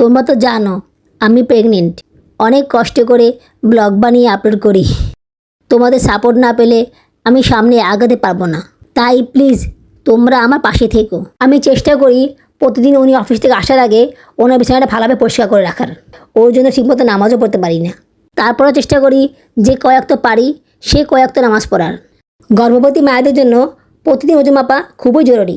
তোমরা তো জানো, আমি প্রেগনেন্ট অনেক কষ্ট করে ব্লগ বানিয়ে আপলোড করি। তোমাদের সাপোর্ট না পেলে আমি সামনে আগাতে পারব না। তাই প্লিজ তোমরা আমার পাশে থেকো। আমি চেষ্টা করি প্রতিদিন উনি অফিস থেকে আসার আগে ওনার বিছানাটা ভালোভাবে পরিষ্কার করে রাখার। ওর জন্য ঠিকমতো নামাজও পড়তে পারি না। তারপরও চেষ্টা করি যে কয়েকটা পারি, সে কয়েকটা নামাজ পড়ার। গর্ভবতী মায়েদের জন্য প্রতিদিন ওজন মাপা খুবই জরুরি।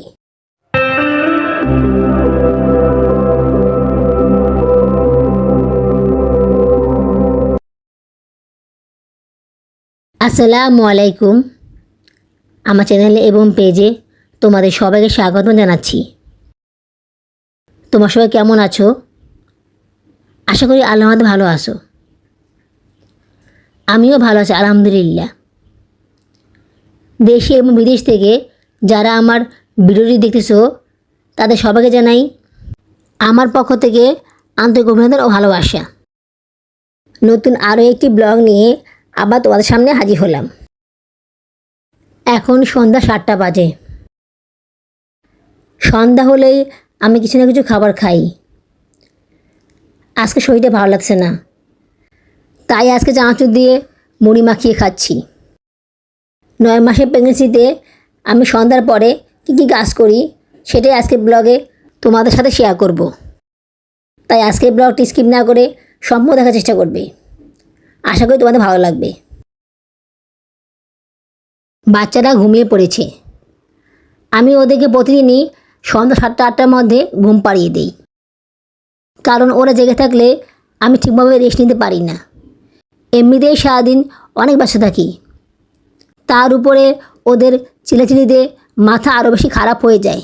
আসসালামু আলাইকুম। আমার চ্যানেলে এবং পেজে তোমাদের সবাইকে স্বাগত জানাচ্ছি। তোমার সবাই কেমন আছো? আশা করি আল্লাহ ভালো আছো। আমিও ভালো আছি, আলহামদুলিল্লাহ। দেশে এবং বিদেশ থেকে যারা আমার ভিডিওটি দেখতেছো, তাদের সবাইকে জানাই আমার পক্ষ থেকে আন্তরিক অভিনন্দন ও ভালোবাসা। নতুন আরও একটি ব্লগ নিয়ে আবার তোমাদের সামনে হাজির হলাম। এখন সন্ধ্যা সাতটা বাজে। সন্ধ্যা হলেই আমি কিছু না কিছু খাবার খাই। আজকে শরীরটা ভালো লাগছে না। তাই আজকে চানাচুর দিয়ে মুড়ি মাখিয়ে খাচ্ছি। নয় মাসের প্রেগনেন্সিতে আমি সন্ধ্যার পরে কী কী কাজ করি সেটাই আজকে ব্লগে তোমাদের সাথে শেয়ার করব। তাই আজকে ব্লগটি স্কিপ না করে সম্পূর্ণ দেখার চেষ্টা করবে। আশা করি তোমাদের ভালো লাগবে। বাচ্চারা ঘুমিয়ে পড়েছে। আমি ওদেরকে প্রতিদিনই সন্ধ্যা সাতটা, আটটার মধ্যে ঘুম পাড়িয়ে দিই। কারণ ওরা জেগে থাকলে আমি ঠিকভাবে রেস্ট নিতে পারি না। এমনিতেই সারাদিন অনেক বাসা থাকি। তার উপরে ওদের চিলাচিলিতে মাথা আরও বেশি খারাপ হয়ে যায়।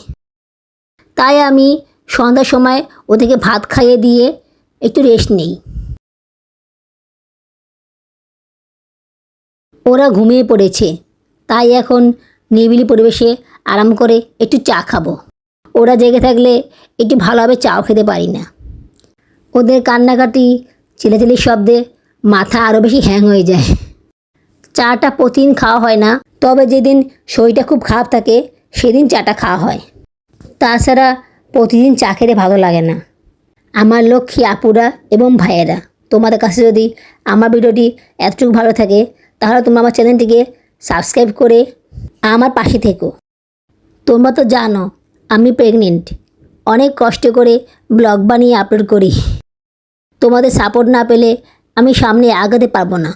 তাই আমি সন্ধ্যার সময় ওদেরকে ভাত খাইয়ে দিয়ে একটু রেস্ট নেই। ওরা ঘুমিয়ে পড়েছে। তাই এখন নিবিলি পরিবেশে আরাম করে একটু চা খাব। ওরা জেগে থাকলে একটু ভালোভাবে চাও খেতে পারি না। ওদের কান্নাকাটি চিলাচিলির শব্দে মাথা আরও বেশি হ্যাং হয়ে যায়। চাটা প্রতিদিন খাওয়া হয় না, তবে যেদিন শরীরটা খুব খারাপ থাকে, সেদিন চাটা খাওয়া হয়। তাছাড়া প্রতিদিন চা খেতে ভালো লাগে না। আমার লক্ষ্মী আপুরা এবং ভাইয়েরা, তোমাদের কাছে যদি আমার ভিডিওটি এতটুকু ভালো থাকে তাহলে তোমরা আমার চ্যানেলটিকে সাবস্ক্রাইব করে আমার পাশে থেকো। তোমরা তো জানো, আমি প্রেগনেন্ট অনেক কষ্ট করে ব্লগ বানিয়ে আপলোড করি। তোমাদের সাপোর্ট না পেলে আমি সামনে আগাতে পারব না।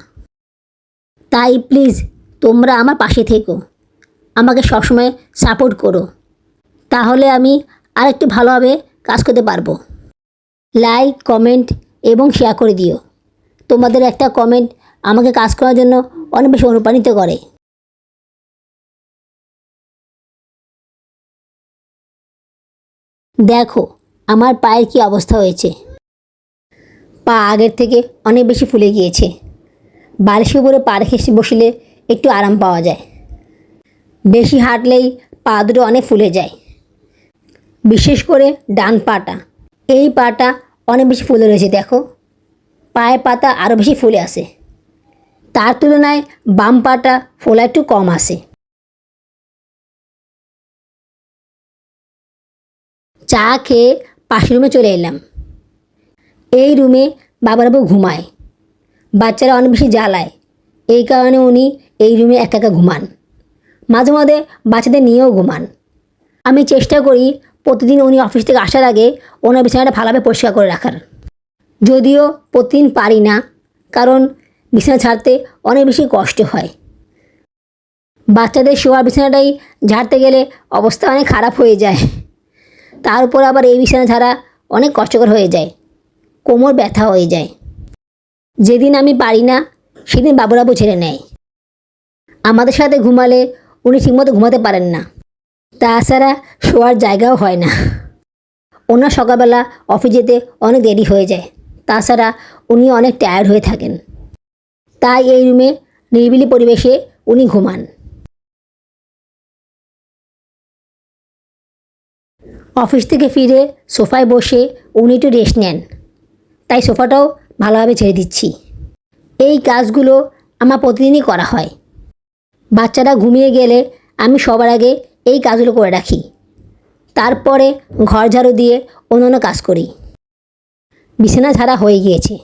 তাই প্লিজ তোমরা আমার পাশে থেকো। আমাকে সবসময় সাপোর্ট করো। তাহলে আমি আর একটু ভালোভাবে কাজ করতে পারব। লাইক কমেন্ট এবং শেয়ার করে দিও। তোমাদের একটা কমেন্ট আমাকে কাজ করার জন্য অনেক বেশি অনুপ্রাণিত করে। দেখো, আমার পায়ের কি অবস্থা হয়েছে। পা আগের থেকে অনেক বেশি ফুলে গিয়েছে। বালিশের উপরে পা রেখে বসলে একটু আরাম পাওয়া যায়। বেশি হাঁটলেই পা দুটো অনেক ফুলে যায়। বিশেষ করে ডান পাটা। এই পাটা অনেক বেশি ফুলে রয়েছে, দেখো। পায়ের পাতা আরও বেশি ফুলে আসে। তার তুলনায় বাম পাটা ফোলা একটু কম আসে চা খেয়ে পাশের রুমে চলে এলাম। এই রুমে বাবারাবু ঘুমায়। বাচ্চারা অনেক বেশি জ্বালায়। এই কারণে উনি এই রুমে একা একা ঘুমান। মাঝে মাঝে বাচ্চাদের নিয়েও ঘুমান। আমি চেষ্টা করি প্রতিদিন উনি অফিস থেকে আসার আগে ওনার বিছানাটা ভালোভাবে পরিষ্কার করে রাখার। যদিও প্রতিদিন পারি না, কারণ বিছানা ছাড়তে অনেক বেশি কষ্ট হয়। বাচ্চাদের শোয়ার বিছানাটাই ঝাড়তে গেলে অবস্থা অনেক খারাপ হয়ে যায়। তার উপর আবার এই বিছানা ছাড়া অনেক কষ্টকর হয়ে যায়। কোমর ব্যথা হয়ে যায়। যেদিন আমি পারি না, সেদিন বাবুরাবু ছেড়ে নেয়। আমাদের সাথে ঘুমালে উনি ঠিকমতো ঘুমাতে পারেন না। তাছাড়া শোয়ার জায়গাও হয় না। ওনার সকালবেলা অফিস যেতে অনেক দেরি হয়ে যায়। তাছাড়া উনি অনেক টায়ার্ড হয়ে থাকেন। তাই এই রুমে নিরিবিলি পরিবেশে উনি ঘুমান। অফিস থেকে ফিরে সোফায় বসে উনি একটু রেস্ট নেন। তাই সোফাটাও ভালোভাবে ছেড়ে দিচ্ছি। এই কাজগুলো আমার প্রতিদিনই করা হয়। বাচ্চারা ঘুমিয়ে গেলে আমি সবার আগে এই কাজগুলো করে রাখি। তারপরে ঘর ঝাড়ু দিয়ে অন্য অন্য কাজ করি। বিছানা ঝাড়া হয়ে গিয়েছে।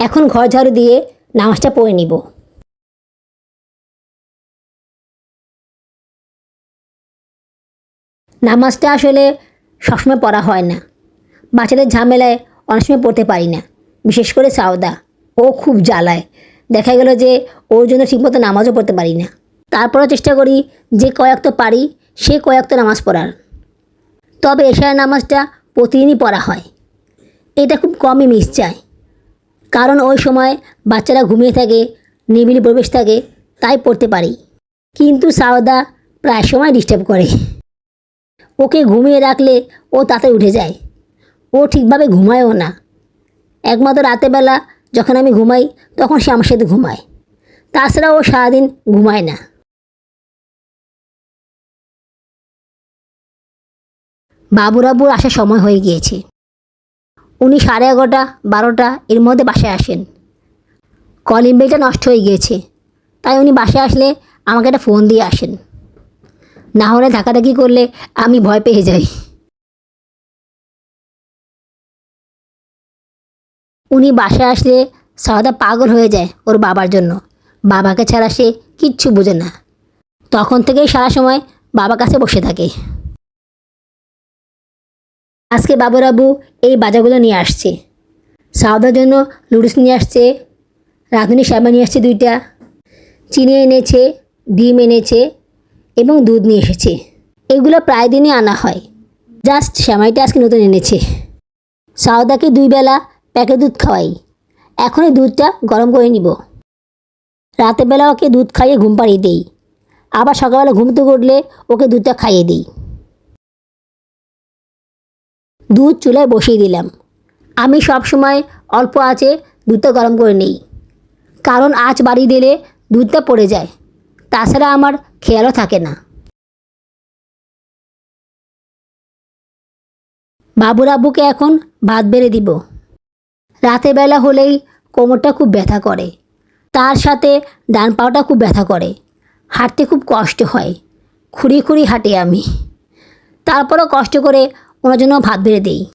এখন ঘর ঝাড়ু দিয়ে নামাজটা পড়ে নিব। নামাজটা আসলে সবসময় পড়া হয় না। বাচ্চাদের ঝামেলায় অনেক সময় পড়তে পারি না। বিশেষ করে সাউদা ও খুব জ্বালায়। দেখা গেল যে ওর জন্য ঠিকমতো নামাজও পড়তে পারি না। তারপরও চেষ্টা করি যে কয়েক তো পারি, সে কয়েক তো নামাজ পড়ার। তবে এশার নামাজটা প্রতিদিনই পড়া হয়। এটা খুব কমই মিস যায় কারণ ওই সময় বাচ্চারা ঘুমিয়ে থাকে, নিবিড় প্রবেশ থাকে, তাই পড়তে পারি। কিন্তু সাওদা প্রায় সময় ডিস্টার্ব করে। ওকে ঘুমিয়ে রাখলে ও তাতে উঠে যায়। ও ঠিকভাবে ঘুমায়ও না। একমাত্র রাতেবেলা যখন আমি ঘুমাই, তখন সে আমার সাথে ঘুমায়। তাছাড়া ও সারাদিন ঘুমায় না। বাবুরাবুর আসার সময় হয়ে গিয়েছে। উনি সাড়ে এগারোটা, বারোটা, এর মধ্যে বাসায় আসেন। কলিং বেলটা নষ্ট হয়ে গিয়েছে। তাই উনি বাসায় আসলে আমাকে একটা ফোন দিয়ে আসেন। না হলে ধাকাধাকি করলে আমি ভয় পেয়ে যাই। উনি বাসায় আসলে সাদা পাগল হয়ে যায় ওর বাবার জন্য। বাবাকে ছাড়া সে কিচ্ছু বোঝে না। তখন থেকেই সারা সময় বাবার কাছে বসে থাকে। আজকে বাবুরাবু এই বাজারগুলো নিয়ে আসছে। সাউদার জন্য লুডুস নিয়ে আসছে, রাঁধুনি শ্যামা নিয়ে আসছে দুইটা, চিনি এনেছে, ডিম এনেছে এবং দুধ নিয়ে এসেছে। এগুলো প্রায় দিনই আনা হয়। জাস্ট শ্যামাইটা আজকে নতুন এনেছে। সাউদাকে দুই বেলা প্যাকেট দুধ খাওয়াই। এখন এই দুধটা গরম করে নিব। রাতের বেলা ওকে দুধ খাইয়ে ঘুম পাড়িয়ে দিই। আবার সকালবেলা ঘুম থেকে উঠলে ওকে দুধটা খাইয়ে দিই। দুধ চুলায় বসিয়ে দিলাম। আমি সব সময় অল্প আঁচে দুধটা গরম করে নিই। কারণ আঁচ বাড়িয়ে দিলে দুধটা পড়ে যায়। তাছাড়া আমার খেয়ালও থাকে না। বাবুর আব্বুকে এখন ভাত বেড়ে দিব। রাতের বেলা হলেই কোমরটা খুব ব্যথা করে। তার সাথে ডান পাওটা খুব ব্যথা করে। হাঁটতে খুব কষ্ট হয়। খুঁড়ি খুঁড়ি হাঁটি আমি। তারপরও কষ্ট করে ওনার জন্য ভাত বেড়ে দিই।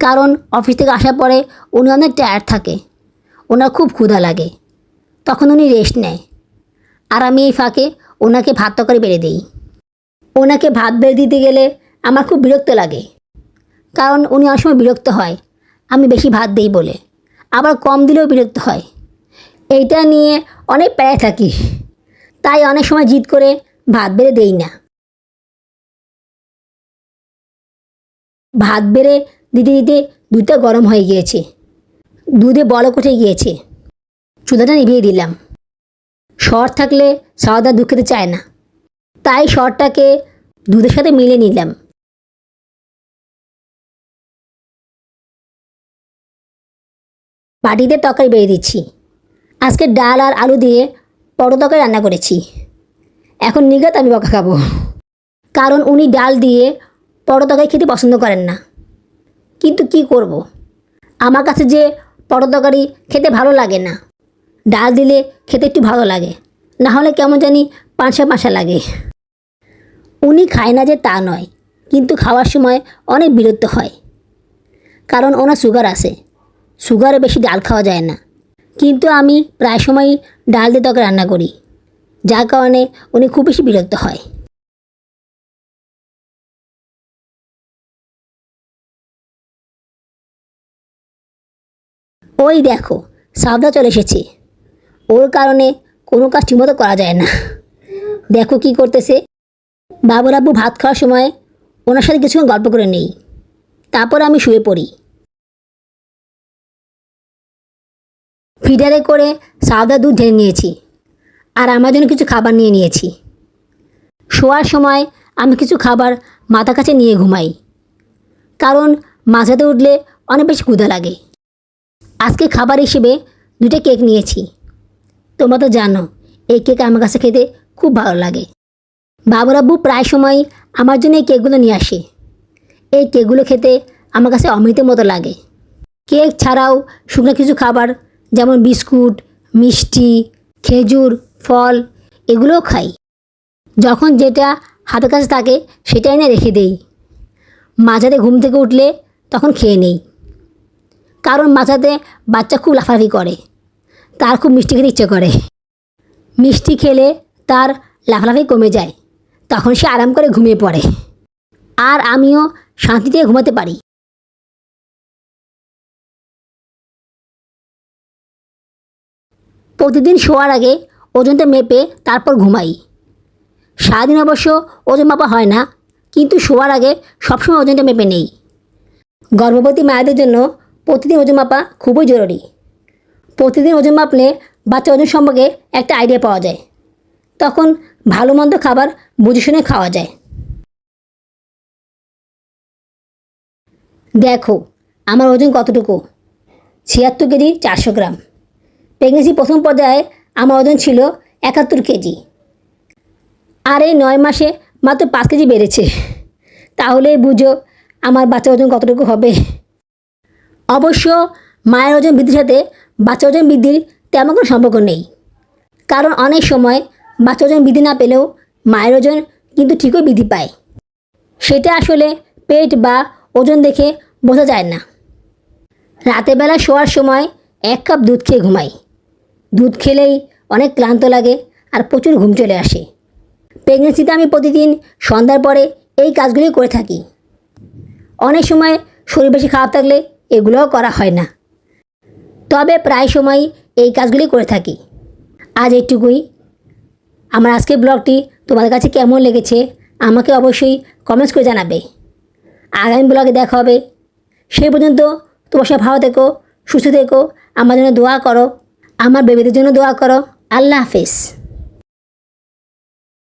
কারণ অফিস থেকে আসার পরে উনি অনেক টায়ার্ড থাকে। ওনার খুব ক্ষুধা লাগে। তখন উনি রেস্ট নেয়। আর আমি এই ফাঁকে ওনাকে ভাত তরকারি বেড়ে দিই। ওনাকে ভাত বেড়ে দিতে গেলে আমার খুব বিরক্ত লাগে। কারণ উনি অনেক সময় বিরক্ত হয়। আমি বেশি ভাত দিই বলে। আবার কম দিলেও বিরক্ত হয়। এইটা নিয়ে অনেক প্যারায় থাকি তাই অনেক সময় জিদ করে ভাত বেড়ে দেই না। ভাত বেড়ে দিতে দিতে দুধটা গরম হয়ে গিয়েছে। দুধে বলক উঠে গিয়েছে। চুলাটা নিভিয়ে দিলাম। শর্ট থাকলে সাওদা দুধ খেতে চায় না। তাই শর্টটাকে দুধের সাথে মিলে নিলাম। বাটিতে তরকারি বেড়ে দিচ্ছি। আজকে ডাল আর আলু দিয়ে পরো তরকারি রান্না করেছি। এখন নিগাত আমি বকা খাব। কারণ উনি ডাল দিয়ে তরকারি খেতে পছন্দ করেন না। কিন্তু কি করব। আমার কাছে যে তরকারি খেতে ভালো লাগে না। ডাল দিলে খেতে একটু ভালো লাগে। না হলে কেমন জানি পাঁচা পাঁচা লাগে। উনি খায় না যে তা নয়, কিন্তু খাওয়ার সময় অনেক বিরক্ত হয়। কারণ ওনার সুগার আছে। সুগারে বেশি ডাল খাওয়া যায় না। কিন্তু আমি প্রায় সময়ই ডাল দিয়ে তরকারি রান্না করি। যার কারণে উনি খুব বেশি বিরক্ত হয়। ওই দেখো সাবদা চলে এসেছে। ওর কারণে কোনো কাজ ঠিকমতো করা যায় না। দেখো কি করতেছে। বাবুর আব্বু ভাত খাওয়ার সময় ওনার সাথে কিছুক্ষণ গল্প করে নেই। তারপর আমি শুয়ে পড়ি। ফিডারে করে সাদা দুধ ঢেলে নিয়েছি আর আমার জন্য কিছু খাবার নিয়ে নিয়েছি। শোয়ার সময় আমি কিছু খাবার মাথা কাছে নিয়ে ঘুমাই। কারণ মাঝাতে উঠলে অনেক বেশি ক্ষুধা লাগে। আজকে খাবার হিসেবে দুটো কেক নিয়েছি। তোমরা তো জানো, এই কেক আমার কাছে খেতে খুব ভালো লাগে। বাবুরাব্বু প্রায় সময় আমার জন্য এই কেকগুলো নিয়ে আসে। এই কেকগুলো খেতে আমার কাছে অমৃতের মতো লাগে। কেক ছাড়াও শুকনো কিছু খাবার, যেমন বিস্কুট, মিষ্টি, খেজুর, ফল, এগুলোও খাই। যখন যেটা হাতের কাছে থাকে সেটা এনে রেখে দেই। মাঝারে ঘুম থেকে উঠলে তখন খেয়ে নেই। কারণ মাঝাতে বাচ্চা খুব লাফালাফি করে। তার খুব মিষ্টি খেতে ইচ্ছে করে। মিষ্টি খেলে তার লাফালাফি কমে যায়। তখন সে আরাম করে ঘুমিয়ে পড়ে। আর আমিও শান্তিতে ঘুমাতে পারি। প্রতিদিন শোয়ার আগে ওজনটা মেপে তারপর ঘুমাই। সারাদিন অবশ্য ওজন মাপা হয় না, কিন্তু শোয়ার আগে সবসময় ওজনটা মেপে নেই। গর্ভবতী মায়েদের জন্য প্রতিদিন ওজন মাপা খুবই জরুরি। প্রতিদিন ওজন মাপলে বাচ্চা ওজন সম্পর্কে একটা আইডিয়া পাওয়া যায়। তখন ভালো মন্দ খাবার বুঝে শুনে খাওয়া যায়। দেখো, আমার ওজন কতটুকু? ছিয়াত্তর কেজি চারশো গ্রাম। প্রেগনেন্সি প্রথম পর্যায়ে আমার ওজন ছিল একাত্তর কেজি। আর এই নয় মাসে মাত্র পাঁচ কেজি বেড়েছে। তাহলেই বুঝো আমার বাচ্চা ওজন কতটুকু হবে। অবশ্য মায়ের ওজন বৃদ্ধির সাথে বাচ্চা ওজন বৃদ্ধির তেমন কোনো সম্পর্ক নেই। কারণ অনেক সময় বাচ্চা ওজন বৃদ্ধি না পেলেও মায়ের ওজন কিন্তু ঠিকই বৃদ্ধি পায়। সেটা আসলে পেট বা ওজন দেখে বোঝা যায় না। রাতের বেলা শোয়ার সময় এক কাপ দুধ খেয়ে ঘুমাই। দুধ খেলেই অনেক ক্লান্ত লাগে আর প্রচুর ঘুম চলে আসে। প্রেগনেন্সিতে আমি প্রতিদিন সন্ধ্যার পরে এই কাজগুলি করে থাকি। অনেক সময় শরীর বেশি খারাপ থাকলে এগুলোও করা হয় না। তবে প্রায় সময় এই কাজগুলি করে থাকি। আজ এইটুকুই। আমার আজকের ব্লগটি তোমাদের কাছে কেমন লেগেছে আমাকে অবশ্যই কমেন্টস করে জানাবে। আগামী ব্লগে দেখা হবে। সেই পর্যন্ত তোমার সব ভালো থেকো, সুস্থ থেকো, আমার জন্য দোয়া করো, আমার বেবিদের জন্য দোয়া করো। আল্লাহ হাফেজ।